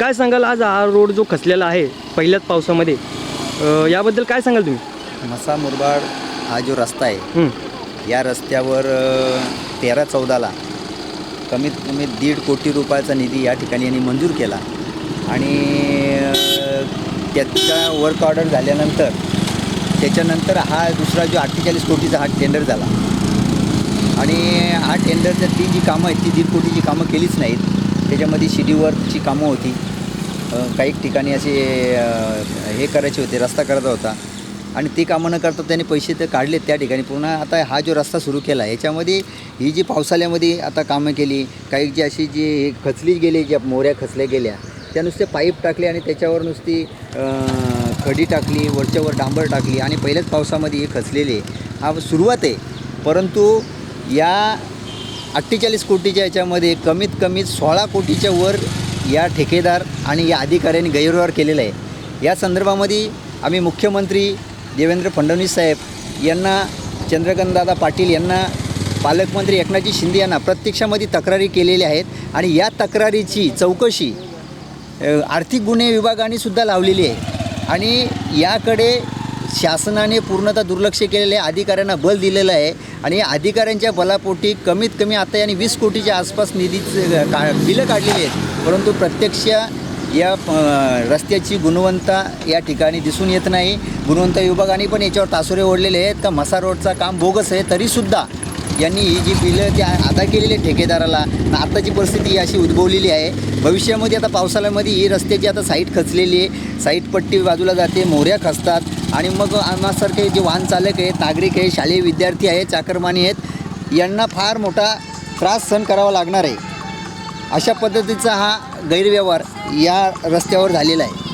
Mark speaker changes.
Speaker 1: काय सांगाल आज हा रोड जो खचलेला आहे पहिल्याच पावसामध्ये? अ, याबद्दल काय सांगाल तुम्ही?
Speaker 2: मसा मुरबाड हा जो रस्ता आहे
Speaker 1: हं,
Speaker 2: या रस्त्यावर अ, तेरा चौदाला कमीत कमी दीड कोटी रुपयाचा निधी या ठिकाणी यांनी मंजूर केला. आणि अ, त्याचा वर्क ऑर्डर झाल्यानंतर त्याच्यानंतर हा दुसरा जो अठ्ठेचाळीस कोटीचा हा टेंडर झाला. आणि हा टेंडरच्या ती जी कामं आहेत ती दीड कोटीची कामं केलीच नाहीत. त्याच्यामध्ये शिडीवरची कामं होती. काही ठिकाणी असे हे करायचे होते रस्ता करायचा होता. आणि ती कामं न करता त्यांनी पैसे तर काढलेत त्या ठिकाणी. पुन्हा आता हा जो रस्ता सुरू केला याच्यामध्ये ही जी पावसाळ्यामध्ये आता कामं केली काही जी अशी जी हे खचली गेली ज्या मोऱ्या खचल्या गेल्या त्या नुसते पाईप टाकले आणि त्याच्यावर नुसती खडी टाकली वरच्यावर डांबर टाकली आणि पहिल्याच पावसामध्ये हे खचलेले. हा सुरुवात आहे. परंतु या अठ्ठेचाळीस कोटीच्या याच्यामध्ये कमीत कमी सोळा कोटीच्या वर या ठेकेदार आणि या अधिकाऱ्यांनी गैरव्यवहार केलेला आहे. या संदर्भामध्ये आम्ही मुख्यमंत्री देवेंद्र फडणवीस साहेब यांना चंद्रकांतदादा पाटील यांना पालकमंत्री एकनाथजी शिंदे यांना प्रत्यक्षामध्ये तक्रारी केलेल्या आहेत आणि या तक्रारीची चौकशी आर्थिक गुन्हे विभागाने सुद्धा लावलेली आहे. आणि याकडे शासनाने पूर्णतः दुर्लक्ष केलेले आहे अधिकाऱ्यांना बल दिलेलं आहे आणि या अधिकाऱ्यांच्या बलापोटी कमीत कमी आता यांनी वीस कोटीच्या आसपास निधीचं का बिलं काढलेली आहेत. परंतु प्रत्यक्ष या रस्त्याची गुणवत्ता या ठिकाणी दिसून येत नाही. गुणवंत विभागाने पण याच्यावर तासुरे ओढलेले आहेत का? मसा रोडचं काम बोगस आहे तरीसुद्धा यांनी ही जी बिलं ती अदा केलेली आहे ठेकेदाराला आत्ताची परिस्थिती ही अशी उद्भवलेली आहे भविष्यामध्ये आता पावसाळ्यामध्ये ही रस्त्याची आता साईट खचलेली आहे. साईट पट्टी बाजूला जाते मोऱ्या खचतात आणि मग आम्हासारखे जे वाहन चालक आहेत नागरिक आहे शालेय विद्यार्थी आहेत चाकरमानी आहेत यांना फार मोठा त्रास सहन करावा लागणार आहे. अशा पद्धतीचा हा गैरव्यवहार या रस्त्यावर झालेला आहे.